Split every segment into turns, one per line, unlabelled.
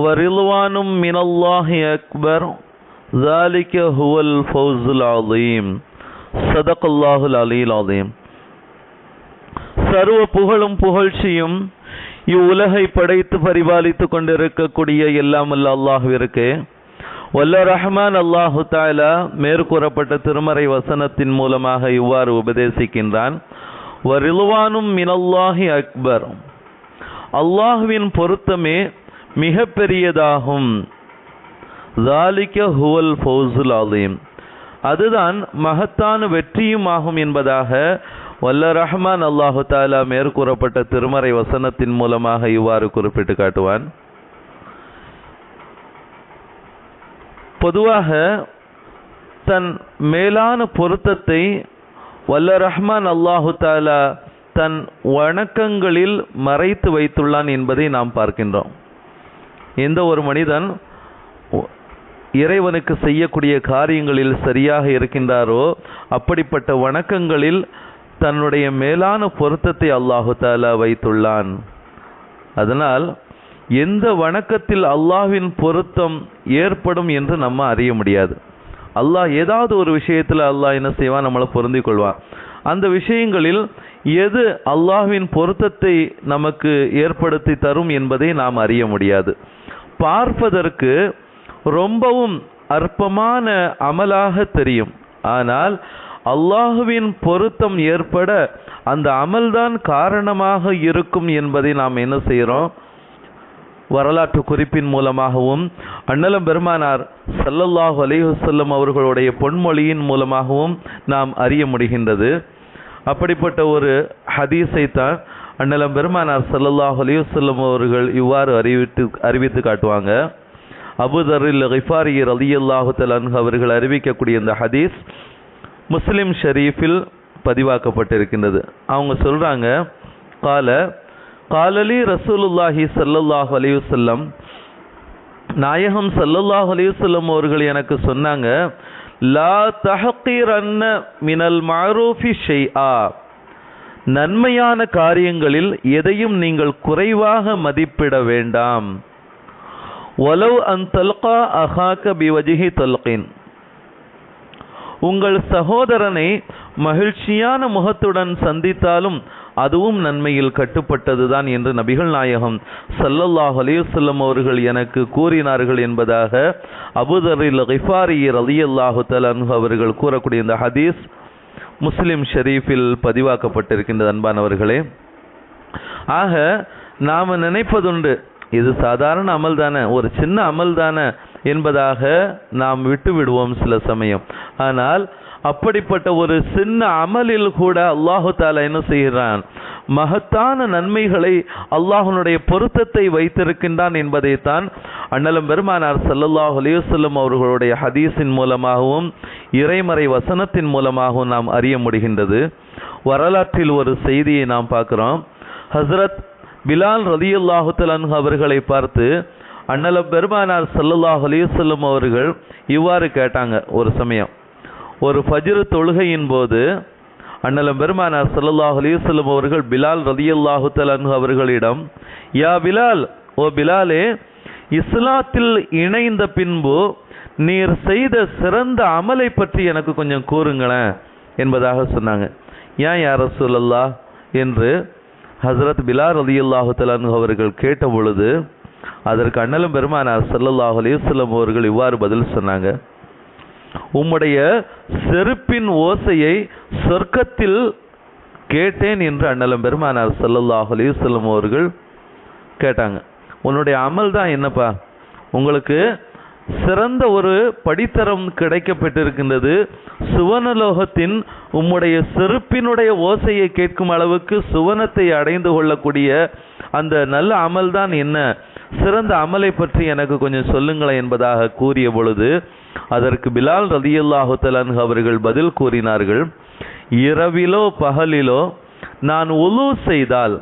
ورضوان من الله أكبر ذلك هو الفوز العظيم صدق الله العلي العظيم சர்வ புகழும் புகழ்ச்சியும் இவ்வுலகை படைத்து பரிபாலித்துக் கொண்டிருக்கக்கூடிய எல்லாம் அல்ல அல்லாஹுவிற்கு வல்ல ரஹ்மான் அல்லாஹு தாலா மேற்கூறப்பட்ட திருமறை வசனத்தின் மூலமாக இவ்வாறு உபதேசிக்கின்றான் வரிலுவானும் மினல்லாஹி அக்பர் அல்லாஹுவின் பொருத்தமே மிக பெரியதாகும் ஜாலிக்க ஹுவல் ஃபௌசுல் அலீம் அதுதான் மகத்தான வெற்றியும் ஆகும் என்பதாக வல்ல ரஹ்மான் அல்லாஹு தாலா மேற்கூறப்பட்ட திருமறை வசனத்தின் மூலமாக இவ்வாறு குறிப்பிட்டு காட்டுவான். பொதுவாக தன் மேலான பொருத்தத்தை வல்ல ரஹ்மான் அல்லாஹு தாலா தன் வணக்கங்களில் மறைத்து வைத்துள்ளான் என்பதை நாம் பார்க்கின்றோம். எந்த ஒரு மனிதன் இறைவனுக்கு செய்யக்கூடிய காரியங்களில் சரியாக இருக்கின்றாரோ அப்படிப்பட்ட வணக்கங்களில் தன்னுடைய மேலான பொருத்தத்தை அல்லாஹு தாலா வைத்துள்ளான். அதனால் எந்த வணக்கத்தில் அல்லாஹ்வின் பொருத்தம் ஏற்படும் என்று நம்ம அறிய முடியாது. அல்லாஹ் ஏதாவது ஒரு விஷயத்தில் அல்லாஹ் என்ன செய்வான்? நம்மளை பொருந்திக் கொள்வான். அந்த விஷயங்களில் எது அல்லாஹ்வின் பொருத்தத்தை நமக்கு ஏற்படுத்தி தரும் என்பதை நாம் அறிய முடியாது. பார்ப்பதற்கு ரொம்பவும் அற்பமான அமலாக தெரியும். ஆனால் அல்லாஹுவின் பொருத்தம் ஏற்பட அந்த அமல்தான் காரணமாக இருக்கும் என்பதை நாம் என்ன செய்கிறோம் வரலாற்று குறிப்பின் மூலமாகவும் அண்ணலம் பெருமானார் சல்லல்லாஹு அலிஹசல்லம் அவர்களுடைய பொன்மொழியின் மூலமாகவும் நாம் அறிய முடிகின்றது. அப்படிப்பட்ட ஒரு ஹதீஸை தான் அண்ணலம் பெருமானார் சல்லல்லாஹு அலையுசல்லம் அவர்கள் இவ்வாறு அறிவித்து அறிவித்து காட்டுவாங்க. அபுதரில் கிஃபாரி அலி அல்லாஹுத்தலன் அவர்கள் அறிவிக்கக்கூடிய இந்த ஹதீஸ் முஸ்லிம் ஷெரீஃபில் பதிவாக்கப்பட்டிருக்கின்றது. அவங்க சொல்றாங்க கால காலலி ரசூலுல்லாஹி சல்லல்லாஹு அலையுசல்லம் நாயகம் சல்லல்லாஹு அலையுசல்லம் அவர்கள் எனக்கு சொன்னாங்க லா தஹக்கீரன்ன அன்ன மினல் மாரூஃபி ஷெய்ஆ நன்மையான காரியங்களில் எதையும் நீங்கள் குறைவாக மதிப்பிட வேண்டாம். ஒலவ் அன் தல்கா அஹாக்க பிவஜிஹி தல்கின். உங்கள் சகோதரனை மகிழ்ச்சியான முகத்துடன் சந்தித்தாலும் அதுவும் நன்மையில் கட்டுப்பட்டதுதான் என்று நபிகள் நாயகம் சல்லல்லாஹ் அலையுசல்லம் அவர்கள் எனக்கு கூறினார்கள் என்பதாக அபுதரில் ஹிஃபாரி அலி அல்லாஹு தலன்ஹு அவர்கள் கூறக்கூடிய இந்த ஹதீஸ் முஸ்லிம் ஷெரீஃபில் பதிவாக்கப்பட்டிருக்கின்றது அன்பானவர்களே. ஆக நாம் நினைப்பதுண்டு இது சாதாரண அமல் தானே ஒரு சின்ன அமல் தானே என்பதாக நாம் விட்டு விடுவோம் சில சமயம். ஆனால் அப்படிப்பட்ட ஒரு சின்ன அமலில் கூட அல்லாஹு தாலா என்ன செய்கிறான்? மகத்தான நன்மைகளை அல்லாஹனுடைய பொருத்தத்தை வைத்திருக்கின்றான் என்பதைத்தான் அண்ணலும் பெருமானார் சல்லல்லாஹ் அலிவசல்லம் அவர்களுடைய ஹதீஸின் மூலமாகவும் இறைமறை வசனத்தின் மூலமாகவும் நாம் அறிய முடிகின்றது. வரலாற்றில் ஒரு செய்தியை நாம் பார்க்கிறோம். ஹசரத் பிலால் ரதியுல்லாஹு தலன் அவர்களை பார்த்து அண்ணலம் பெருமானார் சல்லல்லாஹ் அலிவசல்லம் அவர்கள் இவ்வாறு கேட்டாங்க ஒரு சமயம். ஒரு ஃபஜ்ரு தொழுகையின் போது அண்ணலம் பெருமானார் சல்லல்லாஹ் அலிசல்லம் அவர்கள் பிலால் ரதியுல்லாஹு தலன் அவர்களிடம் யா பிலால் ஓ பிலாலே இஸ்லாத்தில் இணைந்த பின்பு நீர் செய்த சிறந்த அமலை பற்றி எனக்கு கொஞ்சம் கூறுங்களேன் என்பதாக சொன்னாங்க. ஏன் யார சொல்லல்லா என்று ஹசரத் பிலால் ரலியல்லாஹு தலான் அவர்கள் கேட்ட பொழுது அதற்கு அண்ணலும் பெருமானார் சல்லல்லாஹ் அலிவசல்லம் அவர்கள் இவ்வாறு பதில் சொன்னாங்க. உம்முடைய செருப்பின் ஓசையை சொர்க்கத்தில் கேட்டேன் என்று அண்ணலம் பெருமானார் சல்லல்லாஹு அலிவசல்லம் அவர்கள் கேட்டாங்க. உன்னுடைய அமல் தான் என்னப்பா? உங்களுக்கு சிறந்த ஒரு படித்தரம் கிடைக்கப்பட்டிருக்கின்றது. சுவனலோகத்தின் உம்முடைய செருப்பினுடைய ஓசையை கேட்கும் அளவுக்கு சுவனத்தை அடைந்து கொள்ளக்கூடிய அந்த நல்ல அமல் தான் என்ன? சிறந்த அமலை பற்றி எனக்கு கொஞ்சம் சொல்லுங்களேன் என்பதாக கூறிய பொழுது அதற்கு பிலால் ரதியல்லாஹு தலன் அவர்கள் பதில் கூறினார்கள் இரவிலோ பகலிலோ நான் உலு செய்தால்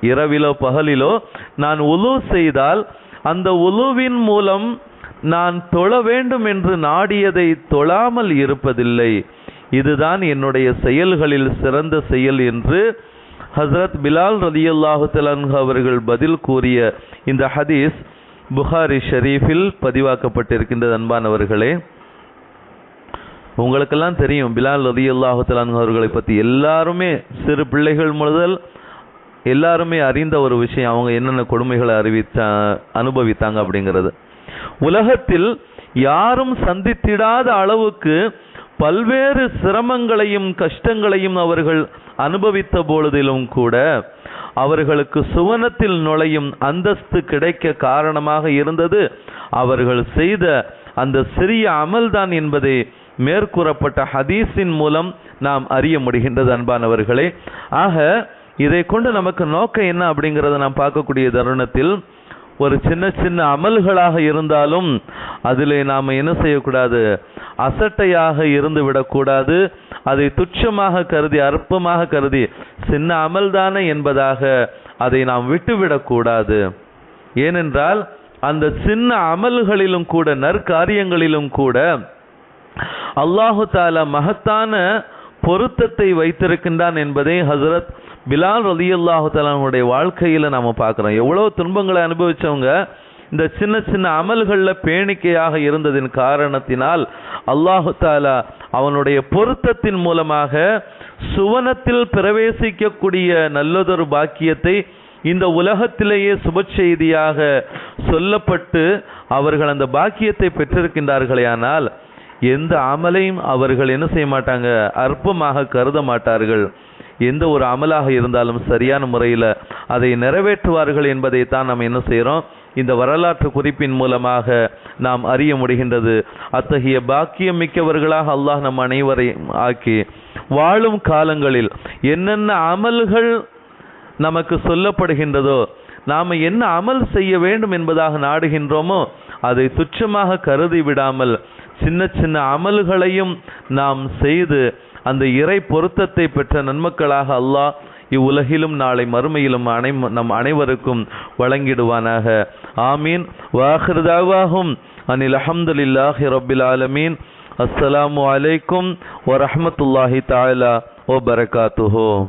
இரவிலோ பகலிலோ நான் உலு செய்தால் அந்த உலுவின் மூலம் நான் தொழ வேண்டும் என்று நாடியதை தொழாமல் இருப்பதில்லை. இதுதான் என்னுடைய செயல்களில் சிறந்த செயல் என்று ஹசரத் பிலால் ரலியல்லாஹு தலான்ஹு அவர்கள் பதில் கூறிய இந்த ஹதீஸ் புகாரி ஷரீஃபில் பதிவாக்கப்பட்டிருக்கின்றது அன்பானவர்களே. உங்களுக்கெல்லாம் தெரியும் பிலால் ரலியல்லாஹு தலான்ஹு அவர்களை பற்றி எல்லாருமே சிறு பிள்ளைகள் முதல் எல்லாருமே அறிந்த ஒரு விஷயம் அவங்க என்னென்ன கொடுமைகளை அறிவித்தா அனுபவித்தாங்க அப்படிங்கிறது. உலகத்தில் யாரும் சந்தித்திடாத அளவுக்கு பல்வேறு சிரமங்களையும் கஷ்டங்களையும் அவர்கள் அனுபவித்த பொழுதிலும் கூட அவர்களுக்கு சுவனத்தில் நுழையும் அந்தஸ்து கிடைக்க காரணமாக இருந்தது. அவர்கள் செய்த அந்த சிறிய அமல்தான் என்பதை மேற்கூறப்பட்ட ஹதீஸின் மூலம் நாம் அறிய முடிகின்றது அன்பானவர்களே. ஆக இதை கொண்டு நமக்கு நோக்கம் என்ன அப்படிங்கிறத நாம் பார்க்கக்கூடிய தருணத்தில் ஒரு சின்ன சின்ன அமல்களாக இருந்தாலும் அதில் நாம் என்ன செய்யக்கூடாது? அசட்டையாக இருந்து விடக்கூடாது. அதை துச்சமாக கருதி அற்பமாக கருதி சின்ன அமல்தானே என்பதாக அதை நாம் விட்டுவிடக்கூடாது. ஏனென்றால் அந்த சின்ன அமல்களிலும் கூட நற்காரியங்களிலும் கூட அல்லாஹு தாலா மகத்தான பொருத்தத்தை வைத்திருக்கின்றான் என்பதை ஹசரத் பிலால் ரலி தலானுடைய வாழ்க்கையில் நம்ம பார்க்குறோம். எவ்வளோ துன்பங்களை அனுபவித்தவங்க இந்த சின்ன சின்ன அமல்களில் பேணிக்கையாக இருந்ததின் காரணத்தினால் அல்லாஹு தாலா அவனுடைய பொருத்தத்தின் மூலமாக சுவனத்தில் பிரவேசிக்கக்கூடிய நல்லதொரு பாக்கியத்தை இந்த உலகத்திலேயே சுப செய்தியாக சொல்லப்பட்டு அவர்கள் அந்த பாக்கியத்தை பெற்றிருக்கின்றார்களேயானால் எந்த அமலையும் அவர்கள் என்ன செய்ய மாட்டாங்க? அற்பமாக கருத மாட்டார்கள். எந்த ஒரு அமலாக இருந்தாலும் சரியான முறையில் அதை நிறைவேற்றுவார்கள் என்பதை தான் நாம் என்ன செய்கிறோம் இந்த வரலாற்று குறிப்பின் மூலமாக நாம் அறிய முடிகின்றது. அத்தகைய பாக்கியம் மிக்கவர்களாக அல்லாஹ் நம் அனைவரையும் ஆக்கி வாழும் காலங்களில் என்னென்ன அமல்கள் நமக்கு சொல்லப்படுகின்றதோ நாம் என்ன அமல் செய்ய வேண்டும் என்பதாக நாடுகின்றோமோ அதை துச்சமாக கருதி விடாமல் சின்ன சின்ன அமல்களையும் நாம் செய்து அந்த இறை பொருத்தத்தை பெற்ற நன்மக்களாக அல்லாஹ் இவ்வுலகிலும் நாளை மறுமையிலும் அனை நம் அனைவருக்கும் வழங்கிடுவானாக. ஆமீன். வாஹிருதாவாகும் அனில் அஹமதுல்லாஹி ரபில் ஆலமீன். அஸ்ஸலாமு அலைக்கும் வரஹமத்துல்லாஹி தாலா ஓ பரகாத்துஹோ.